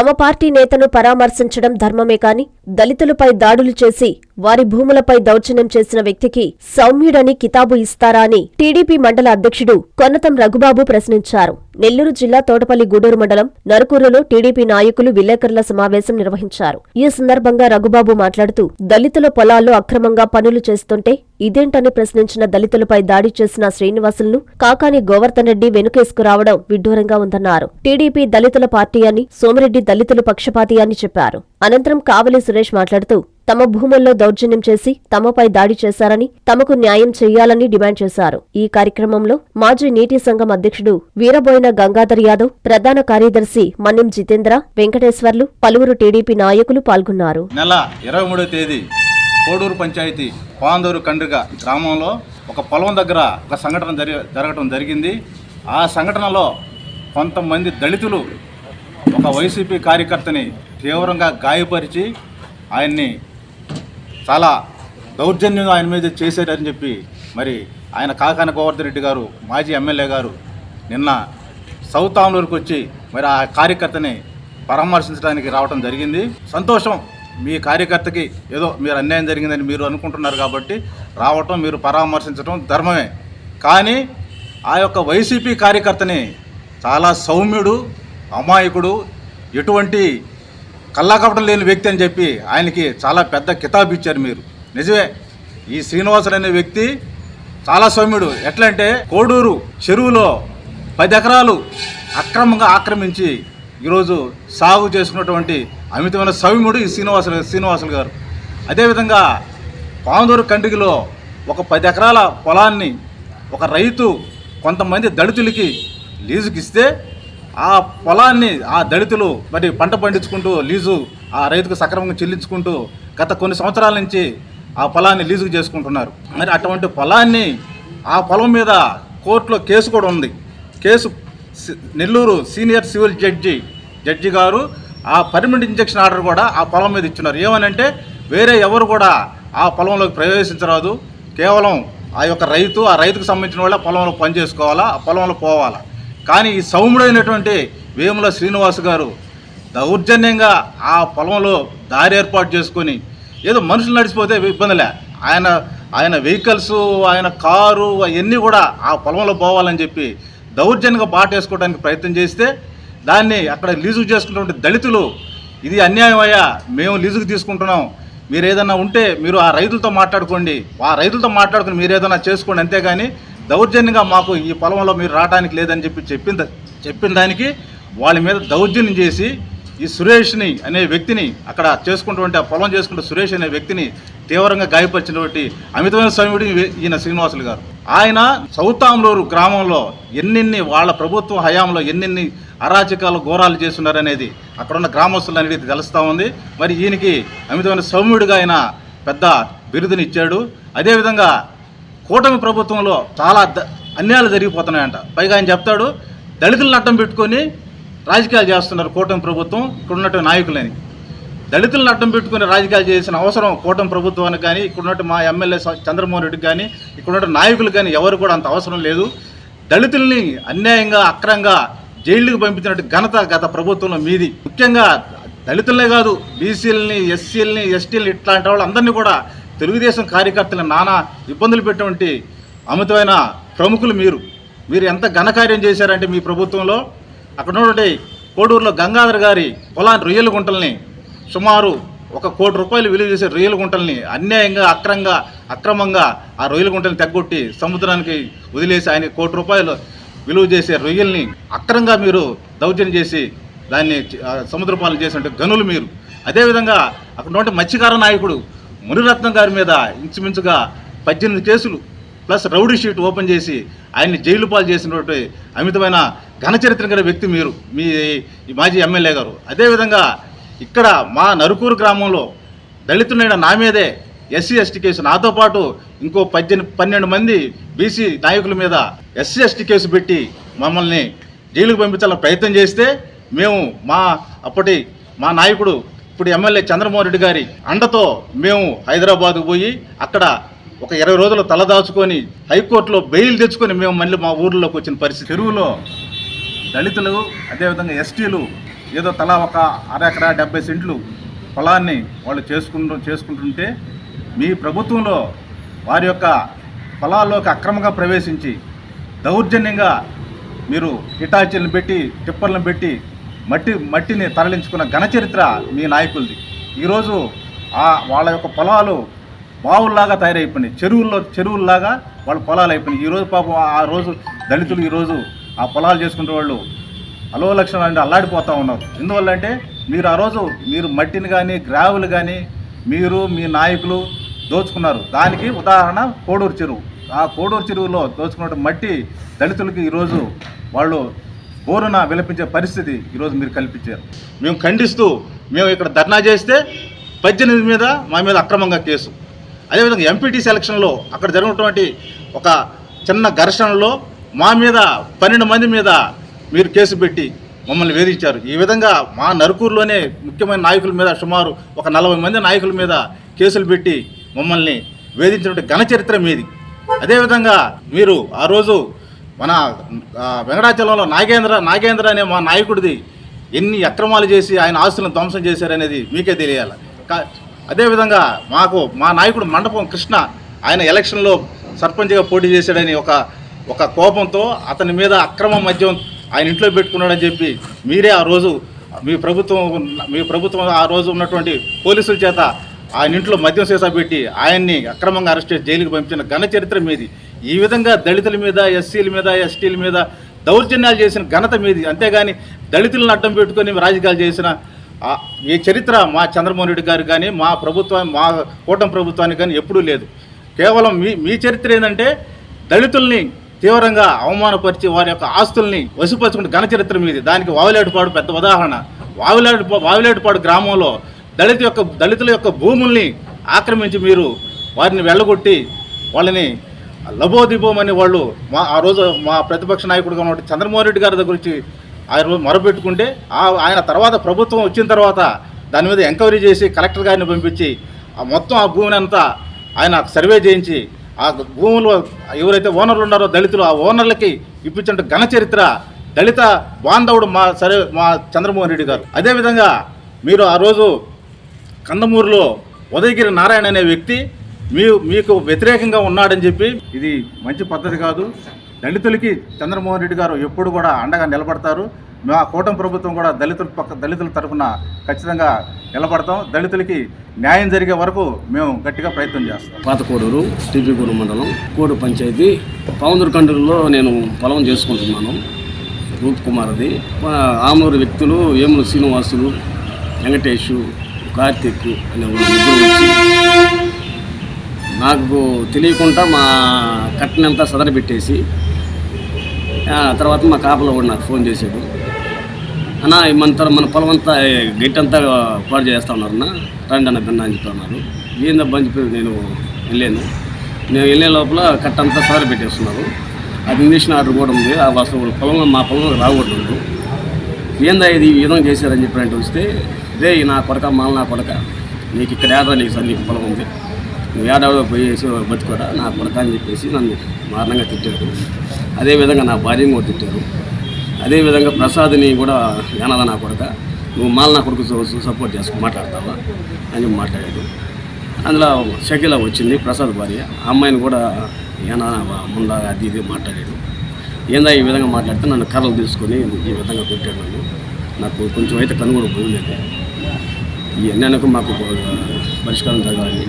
తమ పార్టీ నేతను పరామర్శించడం ధర్మమే కాని దళితులపై దాడులు చేసి వారి భూములపై దౌర్జన్యం చేసిన వ్యక్తికి సౌమ్యుడని కితాబు ఇస్తారా అని టీడీపీ మండల అధ్యక్షుడు కొన్నతం రఘుబాబు ప్రశ్నించారు. నెల్లూరు జిల్లా తోటపల్లి గూడూరు మండలం నరుకూరులో టీడీపీ నాయకులు విలేకరుల సమావేశం నిర్వహించారు. ఈ సందర్భంగా రఘుబాబు మాట్లాడుతూ దళితుల పొలాల్లో అక్రమంగా పనులు చేస్తుంటే ఇదేంటని ప్రశ్నించిన దళితులపై దాడి చేసిన శ్రీనివాసులను కాకాని గోవర్ధన్ రెడ్డి వెనుకేసుకురావడం విడ్డూరంగా ఉందన్నారు. టీడీపీ దళితుల పార్టీ అని సోమిరెడ్డి దళితులు పక్షపాతి అని చెప్పారు. అనంతరం కావలి సురేష్ మాట్లాడుతూ తమ భూముల్లో దౌర్జన్యం చేసి తమపై దాడి చేశారని తమకు న్యాయం చేయాలని డిమాండ్ చేశారు. ఈ కార్యక్రమంలో మాజీ నీటి సంఘం అధ్యక్షుడు వీరబోయిన గంగాధర్ యాదవ్ ప్రధాన కార్యదర్శి మన్యం జితేంద్ర వెంకటేశ్వర్లు పలువురు టీడీపీ నాయకులు పాల్గొన్నారు. నెల ఇరవై మూడో తేదీ కోడూరు పంచాయతీ పాందూరు కండ్రిగ గ్రామంలో ఒక పొలం దగ్గర ఒక సంఘటన జరగటం జరిగింది. ఆ సంఘటనలో కొంతమంది దళితులు ఒక వైసీపీ కార్యకర్తని తీవ్రంగా గాయపరిచి ఆయన్ని చాలా దౌర్జన్యంగా ఆయన మీద చేశారని చెప్పి మరి ఆయన కాకాన గోవర్ధన్ రెడ్డి గారు మాజీ ఎమ్మెల్యే గారు నిన్న సౌత్ ఆమ్లూరుకి వచ్చి మరి ఆ కార్యకర్తని పరామర్శించడానికి రావడం జరిగింది. సంతోషం మీ కార్యకర్తకి ఏదో మీరు అన్యాయం జరిగిందని మీరు అనుకుంటున్నారు కాబట్టి రావటం మీరు పరామర్శించడం ధర్మమే. కానీ ఆ యొక్క వైసీపీ కార్యకర్తని చాలా సౌమ్యుడు అమాయకుడు ఎటువంటి కల్లాకపటం లేని వ్యక్తి అని చెప్పి ఆయనకి చాలా పెద్ద కితాబు ఇచ్చారు మీరు. నిజమే ఈ శ్రీనివాసుడు అనే వ్యక్తి చాలా సౌమ్యుడు. ఎట్లా అంటే కోడూరు చెరువులో పది ఎకరాలు అక్రమంగా ఆక్రమించి ఈరోజు సాగు చేసుకున్నటువంటి అమితమైన సౌమ్యుడు ఈ శ్రీనివాసులు శ్రీనివాసులు గారు. అదేవిధంగా పాందూరు కండ్రిగిలో ఒక పది ఎకరాల పొలాన్ని ఒక రైతు కొంతమంది దళితులకి లీజుకిస్తే ఆ పొలాన్ని ఆ దళితులు మరి పంట పండించుకుంటూ లీజు ఆ రైతుకు సక్రమంగా చెల్లించుకుంటూ గత కొన్ని సంవత్సరాల నుంచి ఆ పొలాన్ని లీజుకు చేసుకుంటున్నారు. మరి అటువంటి పొలాన్ని ఆ పొలం మీద కోర్టులో కేసు కూడా ఉంది. Case Nellore senior civil judge judge గారు ఆ పర్మనెంట్ ఇంజక్షన్ ఆర్డర్ కూడా ఆ పొలం మీద ఇచ్చున్నారు. ఏమనంటే వేరే ఎవరు కూడా ఆ పొలంలోకి ప్రవేశించరాదు. కేవలం ఆ యొక్క రైతు ఆ రైతుకు సంబంధించిన వాళ్ళ పొలంలో పని చేసుకోవాలా ఆ పొలంలో పోవాలా. కానీ ఈ సౌమ్యుడైనటువంటి వేముల శ్రీనివాస్ గారు దౌర్జన్యంగా ఆ పొలంలో దారి ఏర్పాటు చేసుకొని ఏదో మనుషులు నడిచిపోతే ఇబ్బందిలే. ఆయన ఆయన వెహికల్స్ ఆయన కారు అవన్నీ కూడా ఆ పొలంలో పోవాలని చెప్పి దౌర్జన్యంగా బాట వేసుకోవడానికి ప్రయత్నం చేస్తే దాన్ని అక్కడ లీజుకు చేసుకున్నటువంటి దళితులు ఇది అన్యాయం అయ్యా మేము లీజుకు తీసుకుంటున్నాం. మీరు ఏదైనా ఉంటే మీరు ఆ రైతులతో మాట్లాడుకోండి. ఆ రైతులతో మాట్లాడుకుని మీరు ఏదైనా చేసుకోండి అంతేగాని దౌర్జన్యంగా మాకు ఈ పొలంలో మీరు రావడానికి లేదని చెప్పి చెప్పిన చెప్పిన దానికి వాళ్ళ మీద దౌర్జన్యం చేసి ఈ సురేష్ని అనే వ్యక్తిని అక్కడ చేసుకుంటున్నటువంటి ఆ పొలం చేసుకుంటే సురేష్ అనే వ్యక్తిని తీవ్రంగా గాయపరిచినటువంటి అమితమైన స్వామిడి ఈయన శ్రీనివాసులు గారు. ఆయన సౌతాంలూరు గ్రామంలో ఎన్నెన్ని వాళ్ళ ప్రభుత్వ హయాంలో ఎన్నెన్ని అరాచకాలు ఘోరాలు చేస్తున్నారనేది అక్కడున్న గ్రామస్తులు అనేది తెలుస్తూ ఉంది. మరి ఈయనకి అమితమైన సౌమ్యుడిగా ఆయన పెద్ద బిరుదుని ఇచ్చాడు అదేవిధంగా కూటమి ప్రభుత్వంలో చాలా అన్యాయాలు జరిగిపోతున్నాయంట. పైగా ఆయన చెప్తాడు దళితులను అడ్డం పెట్టుకొని రాజకీయాలు చేస్తున్నారు కూటమి ప్రభుత్వం ఇక్కడ ఉన్నటువంటి నాయకులని. దళితులను అడ్డం పెట్టుకుని రాజకీయాలు చేసిన అవసరం కూటమి ప్రభుత్వానికి కానీ ఇక్కడ ఉన్నట్టు మా ఎమ్మెల్యే చంద్రమోహన్ రెడ్డికి కానీ ఇక్కడ నాయకులు కానీ ఎవరు కూడా అంత అవసరం లేదు. దళితుల్ని అన్యాయంగా అక్రంగా జైళ్ళకు పంపించినట్టు ఘనత గత ప్రభుత్వంలో మీది. ముఖ్యంగా దళితులనే కాదు బీసీలని ఎస్సీలని ఎస్టీలని ఇట్లాంటి వాళ్ళు అందరినీ కూడా తెలుగుదేశం కార్యకర్తలు నానా ఇబ్బందులు పెట్టినటువంటి అమితమైన ప్రముఖులు మీరు. మీరు ఎంత ఘనకార్యం చేశారంటే మీ ప్రభుత్వంలో. అక్కడ ఉన్నటువంటి కోడూరులో గంగాధర్ గారి పొలాన్ని రొయ్యల గుంటల్ని సుమారు ఒక కోటి రూపాయలు విలువ చేసే రొయ్యల గుంటల్ని అన్యాయంగా అక్రంగా అక్రమంగా ఆ రొయ్యల గుంటల్ని తగ్గొట్టి సముద్రానికి వదిలేసి ఆయన కోటి రూపాయలు విలువ చేసే రొయ్యల్ని అక్రంగా మీరు దౌర్జన్యం చేసి దాన్ని ఆ, సముద్ర పాలన చేసినట్టు గనులు మీరు. అదేవిధంగా అక్కడ ఉన్నటువంటి మత్స్యకార నాయకుడు మునిరత్నం గారి మీద ఇంచుమించుగా పద్దెనిమిది కేసులు ప్లస్ రౌడీ షీట్ ఓపెన్ చేసి ఆయన్ని జైలు పాలు చేసినటువంటి అమితమైన ఘనచరిత్ర గల వ్యక్తి మీరు మీ ఈ మాజీ ఎమ్మెల్యే గారు. అదేవిధంగా ఇక్కడ మా నరుకూరు గ్రామంలో దళితులైన నా మీదే ఎస్సీ ఎస్టీ కేసు నాతో పాటు ఇంకో పద్దెనిమిది పన్నెండు మంది బీసీ నాయకుల మీద ఎస్సీ ఎస్టీ కేసు పెట్టి మమ్మల్ని జైలుకు పంపించాలని ప్రయత్నం చేస్తే మేము మా అప్పటి మా నాయకుడు ఇప్పుడు ఎమ్మెల్యే చంద్రమోహన్ రెడ్డి గారి అండతో మేము హైదరాబాద్కు పోయి అక్కడ ఒక ఇరవై రోజులు తలదాచుకొని హైకోర్టులో బెయిల్ తెచ్చుకొని మేము మళ్ళీ మా ఊర్లోకి వచ్చిన పరిస్థితి. చెరువులో దళితులు అదేవిధంగా ఎస్టీలు ఏదో తలా ఒక అరెకరా డెబ్బై సెంట్లు పొలాన్ని వాళ్ళు చేసుకుంటూ చేసుకుంటుంటే మీ ప్రభుత్వంలో వారి యొక్క పొలాల్లోకి అక్రమంగా ప్రవేశించి దౌర్జన్యంగా మీరు హిటాచీలను పెట్టి టిప్పర్లను పెట్టి మట్టి మట్టిని తరలించుకున్న ఘనచరిత్ర మీ నాయకులది. ఈరోజు ఆ వాళ్ళ యొక్క పొలాలు బావుల్లాగా తయారైపోయినాయి. చెరువుల్లో చెరువుల్లాగా వాళ్ళ పొలాలు అయిపోయినాయి. ఈరోజు పాపం ఆ రోజు దళితులు ఈరోజు ఆ పొలాలు చేసుకునే వాళ్ళు అలో లక్షణం అంటే అల్లాడిపోతూ ఉన్నారు. ఎందువల్ల అంటే మీరు ఆ రోజు మీరు మట్టిని కానీ గ్రావులు కానీ మీరు మీ నాయకులు దోచుకున్నారు. దానికి ఉదాహరణ కోడూరు చెరువు. ఆ కోడూరు చెరువులో దోచుకున్న మట్టి దళితులకి ఈరోజు వాళ్ళు బోరున విలపించే పరిస్థితి ఈరోజు మీరు కల్పించారు. మేము ఖండిస్తూ మేము ఇక్కడ ధర్నా చేస్తే పద్దెనిమిది మీద మా మీద అక్రమంగా కేసు. అదేవిధంగా ఎంపీటీ సెలక్షన్లో అక్కడ జరిగినటువంటి ఒక చిన్న ఘర్షణలో మా మీద పన్నెండు మంది మీద మీరు కేసు పెట్టి మమ్మల్ని వేధించారు. ఈ విధంగా మా నరుకూరులోనే ముఖ్యమైన నాయకుల మీద సుమారు ఒక నలభై మంది నాయకుల మీద కేసులు పెట్టి మమ్మల్ని వేధించినటువంటి ఘనచరిత్ర మీది. అదేవిధంగా మీరు ఆ రోజు మన వెంకటాచలంలో నాగేంద్ర నాగేంద్ర అనే మా నాయకుడిది ఎన్ని అక్రమాలు చేసి ఆయన ఆస్తులను ధ్వంసం చేశారనేది మీకే తెలియాలి. అదేవిధంగా మాకు మా నాయకుడు మండపం కృష్ణ ఆయన ఎలక్షన్లో సర్పంచ్గా పోటీ చేశాడని ఒక ఒక కోపంతో అతని మీద అక్రమ మద్యం ఆయన ఇంట్లో పెట్టుకున్నాడని చెప్పి మీరే ఆ రోజు మీ ప్రభుత్వం మీ ప్రభుత్వం ఆ రోజు ఉన్నటువంటి పోలీసుల చేత ఆయన ఇంట్లో మద్యం సీసా పెట్టి ఆయన్ని అక్రమంగా అరెస్ట్ చేసి జైలుకి పంపించిన ఘన చరిత్ర మీది. ఈ విధంగా దళితుల మీద ఎస్సీల మీద ఎస్టీల మీద దౌర్జన్యాలు చేసిన ఘనత మీది. అంతేగాని దళితులను అడ్డం పెట్టుకొని రాజకీయాలు చేసిన ఈ చరిత్ర మా చంద్రమోహన్ రెడ్డి గారు కానీ మా ప్రభుత్వం మా కూటమి ప్రభుత్వానికి కానీ ఎప్పుడూ లేదు. కేవలం మీ మీ చరిత్ర ఏంటంటే దళితుల్ని తీవ్రంగా అవమానపరిచి వారి యొక్క ఆస్తుల్ని వసిపరుచుకుంటే ఘన చరిత్ర మీది. దానికి వావిలేటుపాడు పెద్ద ఉదాహరణ. వావిలేటు వావిలేటుపాడు గ్రామంలో దళిత యొక్క దళితుల యొక్క భూముల్ని ఆక్రమించి మీరు వారిని వెళ్ళగొట్టి వాళ్ళని లబోదిబోమని వాళ్ళు మా ఆ రోజు మా ప్రతిపక్ష నాయకుడుగా ఉన్న చంద్రమోహన్ రెడ్డి గారి దగ్గర ఆయన రోజు మొరపెట్టుకుంటే ఆ ఆయన తర్వాత ప్రభుత్వం వచ్చిన తర్వాత దాని మీద ఎంక్వైరీ చేసి కలెక్టర్ గారిని పంపించి ఆ మొత్తం ఆ భూమిని అంతా ఆయన సర్వే చేయించి ఆ భూములు ఎవరైతే ఓనర్లు ఉన్నారో దళితులు ఆ ఓనర్లకి ఇప్పించిన ఘన చరిత్ర దళిత బాంధవుడు మా సరే మా చంద్రమోహన్ రెడ్డి గారు. అదేవిధంగా మీరు ఆ రోజు కందమూరులో ఉదయగిరి నారాయణ అనే వ్యక్తి మీ మీకు వ్యతిరేకంగా ఉన్నాడని చెప్పి ఇది మంచి పద్ధతి కాదు. దళితులకి చంద్రమోహన్ రెడ్డి గారు ఎప్పుడు కూడా అండగా నిలబడతారు. మా కూటమి ప్రభుత్వం కూడా దళితుల పక్క దళితుల తరఫున ఖచ్చితంగా నిలబడతాం. దళితులకి న్యాయం జరిగే వరకు మేము గట్టిగా ప్రయత్నం చేస్తాం. పాతకోడూరు టీపీగూరు మండలం కోడు పంచాయతీ పౌందూరు కండ్రుల్లో నేను పొలం చేసుకుంటున్నాను. రూప్ కుమార్ది. మా ఆమూరు వ్యక్తులు ఏములు శ్రీనివాసులు వెంకటేష్ కార్తీక్ అనే ముగ్గురు వచ్చి నాకు తెలియకుండా మా కట్టనంతా సదర పెట్టేసి తర్వాత మా కాపలో కూడా నాకు ఫోన్ చేశాడు అన్న మన తర మన పొలం అంతా గట్టి అంతా పాడు చేస్తా ఉన్నారన్న రండి అన్న బిన్న అని చెప్తున్నారు ఏందబ్బా అని చెప్పి నేను వెళ్ళాను. నేను వెళ్ళే లోపల కట్ట అంతా సదర పెట్టేస్తున్నారు. అది ఇంజక్షన్ ఆర్డర్ కూడా ఉంది. ఆ అసలు పొలం మా పొలంలో రాకూడదు. ఏందా ఇది? ఈ విధంగా చేశారని చెప్పినట్టు వస్తే రే నా కొడక మాల నా కొడక. నీకు ఇక్కడ ఏదో నీకు సార్ నీకు పొలం ఉంది. నువ్వు ఏడాడో పోయేసి బతుకోరా నా కొడక అని చెప్పేసి నన్ను మారణంగా తిట్టారు. అదేవిధంగా నా భార్యను కూడా తిట్టారు. అదేవిధంగా ప్రసాద్ని కూడా ఏనాదా నా కొడక నువ్వు మాల నా కొడుకు సపోర్ట్ చేసుకుని మాట్లాడతావా అని మాట్లాడాడు. అందులో షకీలా వచ్చింది ప్రసాద్ భార్య. ఆ అమ్మాయిని కూడా ఏనా ముందా అది ఇది మాట్లాడాడు. ఏందా ఈ విధంగా మాట్లాడితే నన్ను కర్రలు తీసుకొని ఈ విధంగా కొట్టాడు నన్ను. నాకు కొంచెం అయితే కనుగొని పోలేదు ఇవన్నీ మాకు పరిష్కారం జరగాలని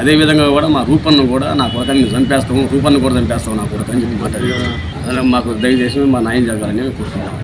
అదేవిధంగా కూడా మా రూపన్ను కూడా నా కొడకని చంపేస్తాము రూపన్ను కూడా చంపేస్తాము నా కొడకని చెప్పి మాట్లాడారు. అలా మాకు దయచేసి మా న్యాయం జరగాలని కోరుతున్నాను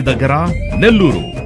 దగ్గర నెల్లూరు.